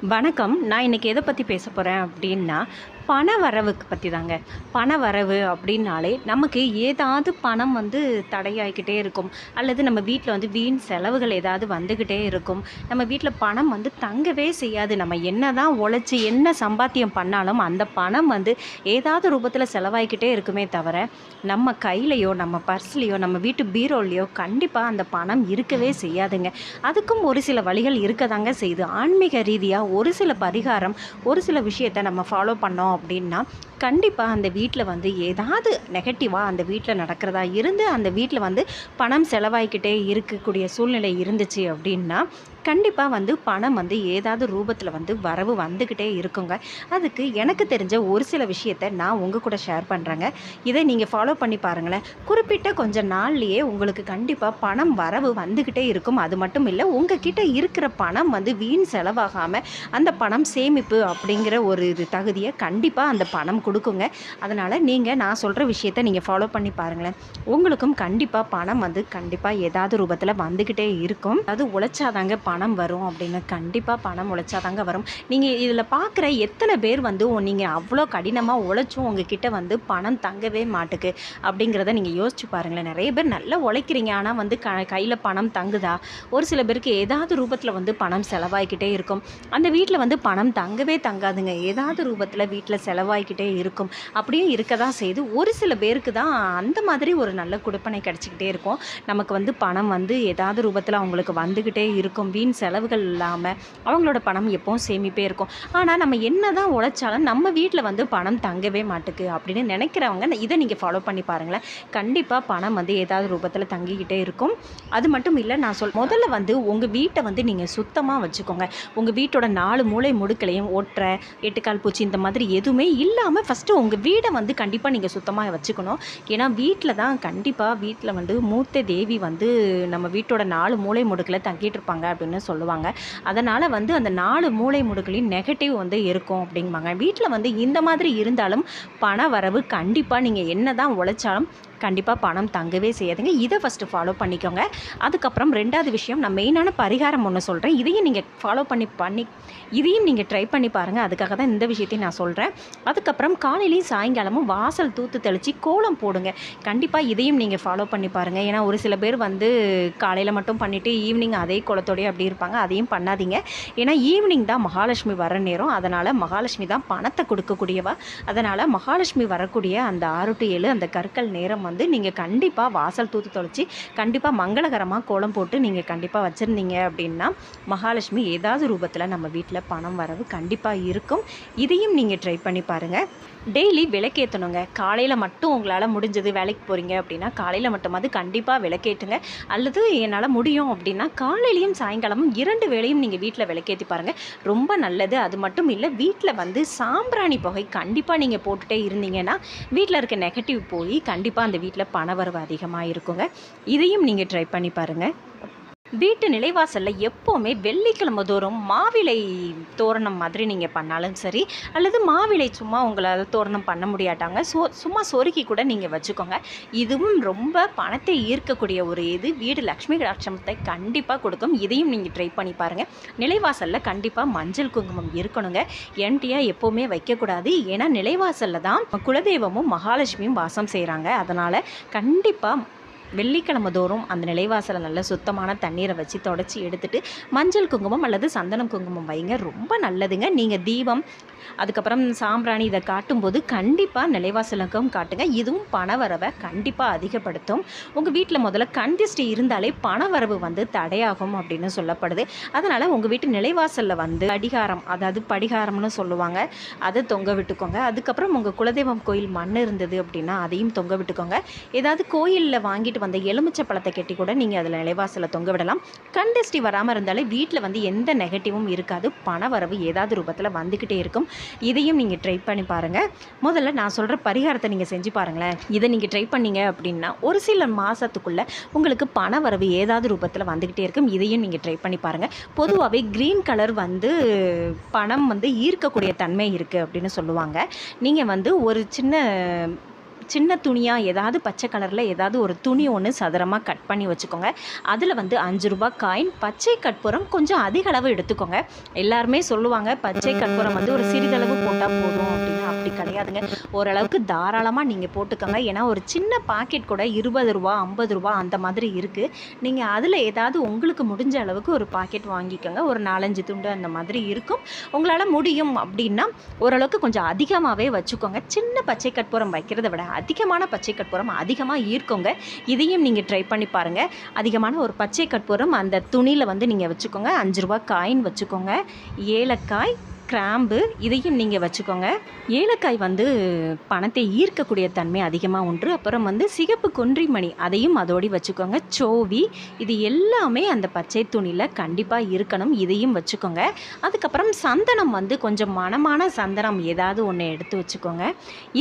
வணக்கம். நான் இன்றைக்கி எதை பற்றி பேச போகிறேன் அப்படின்னா பண வரவுக்கு பற்றி தாங்க பண வரவு அப்படின்னாலே நமக்கு ஏதாவது பணம் வந்து தடையாகிக்கிட்டே இருக்கும். அல்லது நம்ம வீட்டில் வந்து வீண் செலவுகள் ஏதாவது வந்துக்கிட்டே இருக்கும். நம்ம வீட்டில் பணம் வந்து தங்கவே செய்யாது. நம்ம என்ன தான் உழைச்சி என்ன சம்பாத்தியம் பண்ணாலும் அந்த பணம் வந்து ஏதாவது ரூபத்தில் செலவாகிக்கிட்டே இருக்குமே தவிர நம்ம கையிலையோ நம்ம பர்ஸ்லேயோ நம்ம வீட்டு பீரோலையோ கண்டிப்பாக அந்த பணம் இருக்கவே செய்யாதுங்க. அதுக்கும் ஒரு சில வழிகள் இருக்க தாங்க செய்யுது ஆன்மீக ரீதியாக ஒரு சில பரிகாரம் ஒரு சில விஷயத்தை நம்ம ஃபாலோ பண்ணோம் அப்படின்னா கண்டிப்பாக அந்த வீட்டில் வந்து ஏதாவது நெகட்டிவாக அந்த வீட்டில் நடக்கிறதா இருந்து அந்த வீட்டில் வந்து பணம் செலவாகிக்கிட்டே இருக்கக்கூடிய சூழ்நிலை இருந்துச்சு அப்படின்னா கண்டிப்பாக வந்து பணம் வந்து ஏதாவது ரூபத்தில் வந்து வரவு வந்துக்கிட்டே இருக்குங்க. அதுக்கு எனக்கு தெரிஞ்ச ஒரு சில விஷயத்தை நான் உங்கள் கூட ஷேர் பண்ணுறேங்க இதை நீங்கள் ஃபாலோ பண்ணி பாருங்களேன். குறிப்பிட்ட கொஞ்ச நாள்லேயே உங்களுக்கு கண்டிப்பாக பணம் வரவு வந்துக்கிட்டே இருக்கும். அது மட்டும் இல்லை உங்ககிட்ட இருக்கிற பணம் வந்து வீண் செலவாகாமல் அந்த பணம் சேமிப்பு அப்படிங்கிற ஒரு இது தகுதியை கண்டிப்பாக அந்த பணம் கொடுக்குங்க. அதனால் நீங்கள் நான் சொல்கிற விஷயத்தை நீங்கள் ஃபாலோ பண்ணி பாருங்களேன். உங்களுக்கும் கண்டிப்பாக பணம் வந்து கண்டிப்பாக ஏதாவது ரூபத்தில் வந்துக்கிட்டே இருக்கும். அது உழைச்சாதாங்க பணம் வரும் அப்படின்னு. கண்டிப்பாக பணம் உழைச்சாதாங்க வரும். நீங்கள் இதில் பார்க்குற எத்தனை பேர் வந்து நீங்கள் அவ்வளோ கடினமாக உழைச்சும் உங்ககிட்ட வந்து பணம் தங்கவே மாட்டுக்கு. அப்படிங்கிறத நீங்கள் யோசிச்சு பாருங்களேன். நிறைய பேர் நல்லா உழைக்கிறீங்க ஆனால் வந்து க கையில் பணம் தங்குதா? ஒரு சில பேருக்கு ஏதாவது ரூபத்தில் வந்து பணம் செலவாகிக்கிட்டே இருக்கும். அந்த வீட்டில் வந்து பணம் தங்கவே தங்காதுங்க. ஏதாவது ரூபத்தில் வீட்டில் செலவாகிக்கிட்டே இருக்கும். அப்படியே இருக்க தான் செய்து ஒரு சில பேருக்கு தான் அந்த மாதிரி ஒரு நல்ல கொடுப்பனை கிடச்சிக்கிட்டே இருக்கும். நமக்கு வந்து பணம் வந்து ஏதாவது ரூபத்தில் அவங்களுக்கு வந்துக்கிட்டே இருக்கும். வீண் செலவுகள் இல்லாமல் அவங்களோட பணம் எப்போவும் சேமிப்பே இருக்கும். ஆனால் நம்ம என்ன தான் உழைச்சாலும் நம்ம வீட்டில் வந்து பணம் தங்கவே மாட்டுக்கு அப்படின்னு நினைக்கிறவங்க இதை நீங்கள் ஃபாலோ பண்ணி பாருங்களேன். கண்டிப்பாக பணம் வந்து ஏதாவது ரூபத்தில் தங்கிக்கிட்டே இருக்கும். அது மட்டும் இல்லை நான் சொல் முதல்ல வந்து உங்கள் வீட்டை வந்து நீங்கள் சுத்தமாக வச்சுக்கோங்க. உங்கள் வீட்டோட நாலு மூளை முடுக்கலையும் ஒற்றை எட்டுக்கால் பூச்சி இந்த மாதிரி எதுவுமே இல்லாமல் ஃபஸ்ட்டு உங்கள் வீடை வந்து கண்டிப்பாக நீங்கள் சுத்தமாக வச்சுக்கணும். ஏன்னா வீட்டில் தான் கண்டிப்பாக வீட்டில் வந்து மூத்த தேவி வந்து நம்ம வீட்டோட நாலு மூளை முடுக்கில் தங்கிட்டு இருப்பாங்க அப்படின்னு சொல்லுவாங்க. அதனால் வந்து அந்த நாலு மூளை முடுக்களையும் நெகட்டிவ் வந்து இருக்கும் அப்படிம்பாங்க. வீட்டில் வந்து இந்த மாதிரி இருந்தாலும் பண வரவு கண்டிப்பாக நீங்கள் என்ன தான் உழைச்சாலும் கண்டிப்பாக பணம் தங்கவே செய்யாதுங்க. இதை ஃபஸ்ட்டு ஃபாலோ பண்ணிக்கோங்க. அதுக்கப்புறம் ரெண்டாவது விஷயம் நான் மெயினான பரிகாரம் ஒன்று சொல்கிறேன் இதையும் நீங்கள் ஃபாலோ பண்ணி பண்ணி இதையும் நீங்கள் ட்ரை பண்ணி பாருங்கள் அதுக்காக தான் இந்த விஷயத்தையும் நான் சொல்கிறேன் அதுக்கப்புறம் காலையிலையும் சாயங்காலமும் வாசல் தூத்து தெளித்து கோலம் போடுங்க. கண்டிப்பாக இதையும் நீங்கள் ஃபாலோ பண்ணி பாருங்கள் ஏன்னா ஒரு சில பேர் வந்து காலையில் மட்டும் பண்ணிவிட்டு ஈவினிங் அதே கோலத்தோடய அப்படி இருப்பாங்க. அதையும் பண்ணாதீங்க. ஏன்னா ஈவினிங் தான் மகாலட்சுமி வர நேரம். அதனால் மகாலட்சுமி தான் பணத்தை கொடுக்கக்கூடியவா. அதனால் மகாலட்சுமி வரக்கூடிய அந்த ஆறு டு ஏழு அந்த கற்கள் நேரம் வந்து நீங்கள் கண்டிப்பாக வாசல் தூத்து தொலைச்சி கண்டிப்பாக மங்களகரமாக கோலம் போட்டு நீங்கள் கண்டிப்பாக வச்சுருந்தீங்க அப்படின்னா மகாலட்சுமி ஏதாவது ரூபத்தில் நம்ம வீட்டில் பணம் வரவு கண்டிப்பாக இருக்கும். இதையும் நீங்கள் ட்ரை பண்ணி பாருங்கள் டெய்லி விளக்கேற்றணுங்க காலையில் மட்டும் உங்களால் முடிஞ்சது வேலைக்கு போகிறீங்க அப்படின்னா காலையில் மட்டுமாவது கண்டிப்பாக விளக்கேற்றுங்க அல்லது என்னால் முடியும் அப்படின்னா காலையிலையும் சாயங்காலமும் இரண்டு வேளையும் நீங்கள் வீட்டில் விளக்கேற்றி பாருங்கள் ரொம்ப நல்லது. அது மட்டும் இல்லை வீட்டில் வந்து சாம்பிராணி புகை கண்டிப்பாக நீங்கள் போட்டுகிட்டே இருந்தீங்கன்னா வீட்டில் இருக்க நெகட்டிவ் போய் கண்டிப்பாக அந்த வீட்டில் பண வரவு அதிகமாக இருக்குங்க இதையும் நீங்கள் ட்ரை பண்ணி பாருங்கள் வீட்டு நிலைவாசலில் எப்போவுமே வெள்ளிக்கிழமை தோறும் மாவிலை தோரணம் மாதிரி நீங்கள் பண்ணாலும் சரி அல்லது மாவிலை சும்மா உங்களால் தோரணம் பண்ண முடியாட்டாங்க. சோ சும்மா சொருக்கி கூட நீங்கள் வச்சுக்கோங்க. இதுவும் ரொம்ப பணத்தை ஈர்க்கக்கூடிய ஒரு இது. வீடு லக்ஷ்மி கடாட்சமத்தை கண்டிப்பாக கொடுக்கும். இதையும் நீங்கள் ட்ரை பண்ணி பாருங்கள் நிலைவாசலில் கண்டிப்பாக மஞ்சள் குங்குமம் இருக்கணுங்க. எம்டியாக எப்போவுமே வைக்கக்கூடாது. ஏன்னா நிலைவாசலில் தான் குலதெய்வமும் மகாலட்சுமியும் வாசம் செய்கிறாங்க அதனால் கண்டிப்பாக வெள்ளிக்கிழமை தோறும் அந்த நிலைவாசலை நல்ல சுத்தமான தண்ணீரை வச்சு தொடச்சி எடுத்துகிட்டு மஞ்சள் குங்குமம் அல்லது சந்தனம் குங்குமம் வைங்க. ரொம்ப நல்லதுங்க. நீங்கள் தீபம் அதுக்கப்புறம் சாம்பிராணி இதை காட்டும்போது கண்டிப்பாக நிலைவாசலுக்கும் காட்டுங்க. இதுவும் பணவரவை கண்டிப்பாக அதிகப்படுத்தும். உங்கள் வீட்டில் முதல்ல கண் இருந்தாலே பணவரவு வந்து தடையாகும் அப்படின்னு சொல்லப்படுது. அதனால் உங்கள் வீட்டு நிலைவாசலில் வந்து அடிகாரம் அதாவது படிகாரம்னு சொல்லுவாங்க அதை தொங்க விட்டுக்கோங்க. அதுக்கப்புறம் உங்கள் குலதெய்வம் கோயில் மண் இருந்தது அப்படின்னா அதையும் தொங்க விட்டுக்கோங்க. ஏதாவது கோயிலில் வாங்கிட்டு வந்த எலுமிச்சை பழத்தை கட்டி கூட நீங்கள் அதில் நிலைவாசலில் தொங்க விடலாம். கண்டஸ்டி வராமல் இருந்தாலே வீட்டில் வந்து எந்த நெகட்டிவும் இருக்காது. பண வரவு ஏதாவது ரூபத்தில் வந்துக்கிட்டே இருக்கும். இதையும் நீங்கள் ட்ரை பண்ணி பாருங்கள் முதல்ல நான் சொல்கிற பரிகாரத்தை நீங்கள் செஞ்சு பாருங்களேன். இதை நீங்கள் ட்ரை பண்ணீங்க அப்படின்னா ஒரு சில மாதத்துக்குள்ளே உங்களுக்கு பண வரவு ஏதாவது ரூபத்தில் வந்துக்கிட்டே இருக்கும். இதையும் நீங்கள் ட்ரை பண்ணி பாருங்கள் பொதுவாகவே க்ரீன் கலர் வந்து பணம் வந்து ஈர்க்கக்கூடிய தன்மை இருக்குது அப்படின்னு சொல்லுவாங்க. நீங்கள் வந்து ஒரு சின்ன சின்ன துணியாக ஏதாவது பச்சை கலரில் ஏதாவது ஒரு துணி ஒன்று சதுரமாக கட் பண்ணி வச்சுக்கோங்க. அதில் வந்து அஞ்சு ரூபா காயின் பச்சை கற்பூரம் கொஞ்சம் அதிக அளவு எடுத்துக்கோங்க. எல்லாருமே சொல்லுவாங்க பச்சை கற்பூரம் வந்து ஒரு சிறிதளவு போட்டால் போதும் அப்படின்னு. அப்படி கிடையாதுங்க. ஓரளவுக்கு தாராளமாக நீங்கள் போட்டுக்கோங்க. ஏன்னா ஒரு சின்ன பாக்கெட் கூட இருபது ரூபா ஐம்பது ரூபா அந்த மாதிரி இருக்குது நீங்கள் அதில் ஏதாவது உங்களுக்கு முடிஞ்ச அளவுக்கு ஒரு பாக்கெட் வாங்கிக்கோங்க. ஒரு நாலஞ்சு துண்டு அந்த மாதிரி இருக்கும். உங்களால் முடியும் அப்படின்னா ஓரளவுக்கு கொஞ்சம் அதிகமாகவே வச்சுக்கோங்க. சின்ன பச்சை கற்பூரம் வைக்கிறத விட அதிகமான பச்சை கற்பூரம் அதிகமாக ஈர்க்குங்க. இதையும் நீங்கள் ட்ரை பண்ணி பாருங்கள் அதிகமான ஒரு பச்சை கற்பூரம் அந்த துணியில் வந்து நீங்கள் வச்சுக்கோங்க. அஞ்சு ரூபா காயின் வச்சுக்கோங்க. ஏலக்காய் கிராம்பு இதையும் நீங்கள் வச்சுக்கோங்க. ஏலக்காய் வந்து பணத்தை ஈர்க்கக்கூடிய தன்மை அதிகமாக உண்டு. அப்புறம் வந்து சிகப்பு கொன்றிமணி அதையும் அதோடி வச்சுக்கோங்க. சோவி இது எல்லாமே அந்த பச்சை துணியில் கண்டிப்பாக இருக்கணும். இதையும் வச்சுக்கோங்க. அதுக்கப்புறம் சந்தனம் வந்து கொஞ்சம் மனமான சந்தனம் ஏதாவது ஒன்று எடுத்து வச்சுக்கோங்க.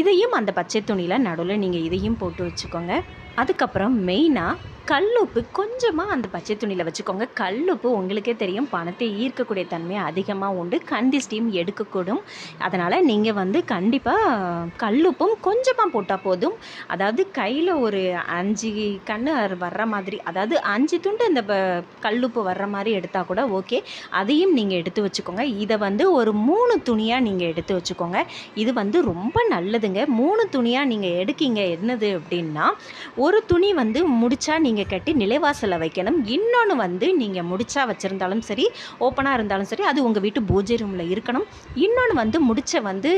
இதையும் அந்த பச்சை துணியில் நடுவில் நீங்கள் இதையும் போட்டு வச்சுக்கோங்க. அதுக்கப்புறம் மெயினாக கல்லுப்பு கொஞ்சமாக அந்த பச்சை துணியில் வச்சுக்கோங்க. கல்லுப்பு உங்களுக்கே தெரியும். பணத்தை ஈர்க்கக்கூடிய தன்மை அதிகமாக உண்டு. கண்டிஸ்டியும் எடுக்கக்கூடும். அதனால் நீங்கள் வந்து கண்டிப்பாக கல்லுப்பும் கொஞ்சமாக போட்டால் போதும். அதாவது கையில் ஒரு அஞ்சு கண்ணு வர்ற மாதிரி அதாவது அஞ்சு துண்டு இந்த ப- கல்லுப்பு வர்ற மாதிரி எடுத்தால் கூட ஓகே. அதையும் நீங்கள் எடுத்து வச்சுக்கோங்க. இதை வந்து ஒரு மூணு துணியாக நீங்கள் எடுத்து வச்சுக்கோங்க. இது வந்து ரொம்ப நல்லதுங்க. மூணு துணியாக நீங்கள் எடுக்கீங்க. என்னது அப்படின்னா ஒரு துணி வந்து முடிச்சா நீங்கள் நீங்கள் கட்டி நிலைவாசலை வைக்கணும். இன்னொன்று வந்து நீங்கள் முடிச்சா வச்சுருந்தாலும் சரி ஓப்பனாக இருந்தாலும் சரி அது உங்கள் வீட்டு பூஜை ரூமில் இருக்கணும். இன்னொன்று வந்து முடிச்ச வந்து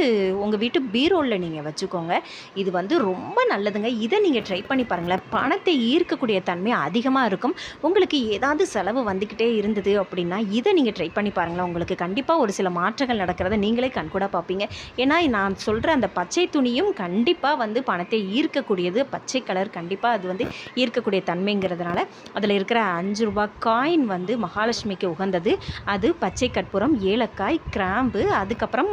உங்கள் வீட்டு பீரோவில் நீங்கள் வச்சுக்கோங்க. இது வந்து ரொம்ப நல்லதுங்க. இதை நீங்கள் ட்ரை பண்ணி பாருங்களேன். பணத்தை ஈர்க்கக்கூடிய தன்மை அதிகமாக இருக்கும். உங்களுக்கு ஏதாவது செலவு வந்துக்கிட்டே இருந்தது அப்படின்னா இதை நீங்கள் ட்ரை பண்ணி பாருங்களேன். உங்களுக்கு கண்டிப்பாக ஒரு சில மாற்றங்கள் நடக்கிறத நீங்களே கண்கூட பார்ப்பீங்க. ஏன்னா நான் சொல்கிற அந்த பச்சை துணியும் கண்டிப்பாக வந்து பணத்தை ஈர்க்கக்கூடியது. பச்சை கலர் கண்டிப்பாக அது வந்து ஈர்க்கக்கூடிய தன்மை தன்மைங்கிறதுனால அதில் இருக்கிற அஞ்சு ரூபாய் காயின் வந்து மகாலட்சுமிக்கு உகந்தது. அது பச்சை கற்பூரம் ஏலக்காய் கிராம்பு அதுக்கப்புறம்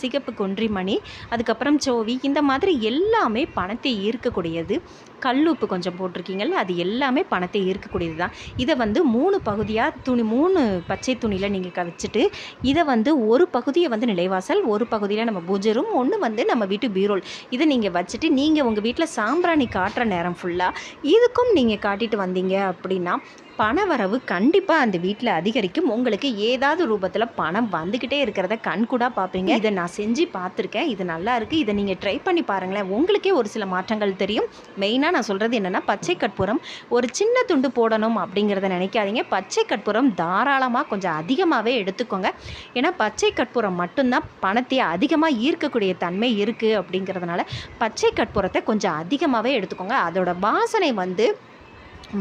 சிகப்பு கொன்றிமணி அதுக்கப்புறம் சோவி இந்த மாதிரி எல்லாமே பணத்தை ஈர்க்கக்கூடியது. கல்லுப்பு கொஞ்சம் போட்டிருக்கீங்கல்ல அது எல்லாமே பணத்தை ஈர்க்கக்கூடியது தான் இதை வந்து மூணு பகுதியாக துணி மூணு பச்சை துணியில் நீங்கள் வச்சுட்டு இதை வந்து ஒரு பகுதியை வந்து நிலைவாசல் ஒரு பகுதியில் நம்ம பூஜை ரூம் ஒன்று வந்து நம்ம வீட்டு பீரோல் இதை நீங்கள் வச்சுட்டு நீங்கள் உங்கள் வீட்டில் சாம்பிராணி காட்டுற நேரம் ஃபுல்லாக இதுக்கும் நீங்கள் காட்டிட்டு வந்தீங்க அப்படின்னா பணவரவு கண்டிப்பாக அந்த வீட்டில் அதிகரிக்கும். உங்களுக்கு ஏதாவது ரூபத்தில் பணம் வந்துக்கிட்டே இருக்கிறத கண்கூடாக பார்ப்பீங்க. இதை நான் செஞ்சு பார்த்துருக்கேன். இது நல்லா இருக்குது இதை நீங்கள் ட்ரை பண்ணி பாருங்களேன். உங்களுக்கே ஒரு சில மாற்றங்கள் தெரியும். மெயினாக நான் சொல்கிறது என்னென்னா பச்சை கற்பூரம் ஒரு சின்ன துண்டு போடணும் அப்படிங்கிறத நினைக்காதீங்க. பச்சை கற்பூரம் தாராளமாக கொஞ்சம் அதிகமாகவே எடுத்துக்கோங்க. ஏன்னா பச்சை கற்பூரம் மட்டும்தான் பணத்தை அதிகமாக ஈர்க்கக்கூடிய தன்மை இருக்குது அப்படிங்கிறதுனால பச்சை கற்பூரத்தை கொஞ்சம் அதிகமாகவே எடுத்துக்கோங்க. அதோட வாசனை வந்து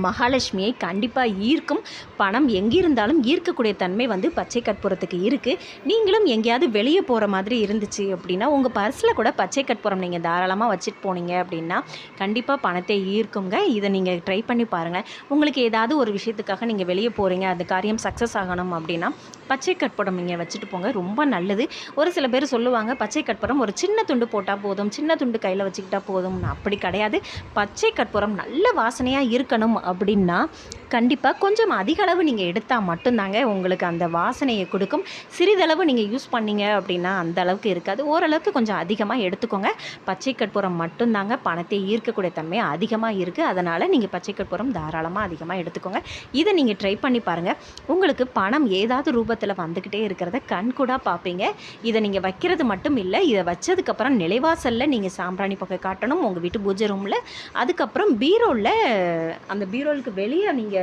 மகாலட்சுமியை கண்டிப்பாக ஈர்க்கும். பணம் எங்கிருந்தாலும் ஈர்க்கக்கூடிய தன்மை வந்து பச்சை கற்பூரத்துக்கு இருக்குது நீங்களும் எங்கேயாவது வெளியே போகிற மாதிரி இருந்துச்சு அப்படின்னா உங்கள் பர்ஸில் கூட பச்சை கற்பூரம் நீங்கள் தாராளமாக வச்சுட்டு போனீங்க அப்படின்னா கண்டிப்பாக பணத்தை ஈர்க்குங்க. இதை நீங்கள் ட்ரை பண்ணி பாருங்கள் உங்களுக்கு ஏதாவது ஒரு விஷயத்துக்காக நீங்கள் வெளியே போகிறீங்க அது காரியம் சக்ஸஸ் ஆகணும் அப்படின்னா பச்சை கற்பூரம் நீங்கள் வச்சுட்டு போங்க. ரொம்ப நல்லது. ஒரு சில பேர் சொல்லுவாங்க பச்சை கற்பூரம் ஒரு சின்ன துண்டு போட்டால் போதும் சின்ன துண்டு கையில் வச்சுக்கிட்டால் போதும் அப்படி கிடையாது. பச்சை கற்பூரம் நல்ல வாசனையாக இருக்கணும். அப்படின்னா கண்டிப்பாக கொஞ்சம் அதிக அளவு நீங்கள் எடுத்தால் மட்டும்தாங்க உங்களுக்கு அந்த வாசனையை கொடுக்கும். சிறிதளவு நீங்கள் யூஸ் பண்ணீங்க அப்படின்னா அந்த அளவுக்கு இருக்காது. ஓரளவுக்கு கொஞ்சம் அதிகமாக எடுத்துக்கோங்க. பச்சை கற்பூரம் மட்டும்தாங்க பணத்தை ஈர்க்கக்கூடிய தன்மை அதிகமாக இருக்குது அதனால் நீங்கள் பச்சை கற்பூரம் தாராளமாக அதிகமாக எடுத்துக்கோங்க. இதை நீங்கள் ட்ரை பண்ணி பாருங்கள் உங்களுக்கு பணம் ஏதாவது ரூபத்தில் வந்துக்கிட்டே இருக்கிறத கண்கூடாக பார்ப்பீங்க இதை நீங்கள் வைக்கிறது மட்டும் இல்லை இதை வச்சதுக்கப்புறம் நிலைவாசலில் நீங்கள் சாம்பிராணி பக்கம் காட்டணும். உங்கள் வீட்டு பூஜை ரூமில் அதுக்கப்புறம் பீரோவில் அந்த பீரோலுக்கு வெளியே நீங்கள்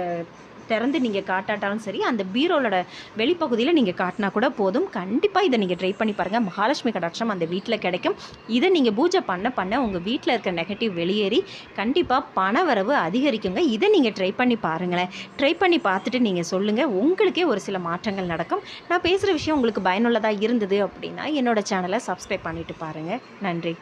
திறந்து நீங்கள் காட்டாட்டாலும் சரி அந்த பீரோலோட வெளிப்பகுதியில் நீங்கள் காட்டினா கூட போதும். கண்டிப்பாக இதை நீங்கள் ட்ரை பண்ணி பாருங்கள் மகாலட்சுமி கடாட்சம் அந்த வீட்டில் கிடைக்கும். இதை நீங்கள் பூஜை பண்ண பண்ண உங்கள் வீட்டில் இருக்க நெகட்டிவ் வெளியேறி கண்டிப்பாக பண வரவு அதிகரிக்குங்க. இதை நீங்கள் ட்ரை பண்ணி பாருங்களேன். ட்ரை பண்ணி பார்த்துட்டு நீங்கள் சொல்லுங்கள் உங்களுக்கே ஒரு சில மாற்றங்கள் நடக்கும். நான் பேசுகிற விஷயம் உங்களுக்கு பயனுள்ளதாக இருந்தது அப்படின்னா என்னோட சேனலை சப்ஸ்கிரைப் பண்ணிட்டு பாருங்கள் நன்றி.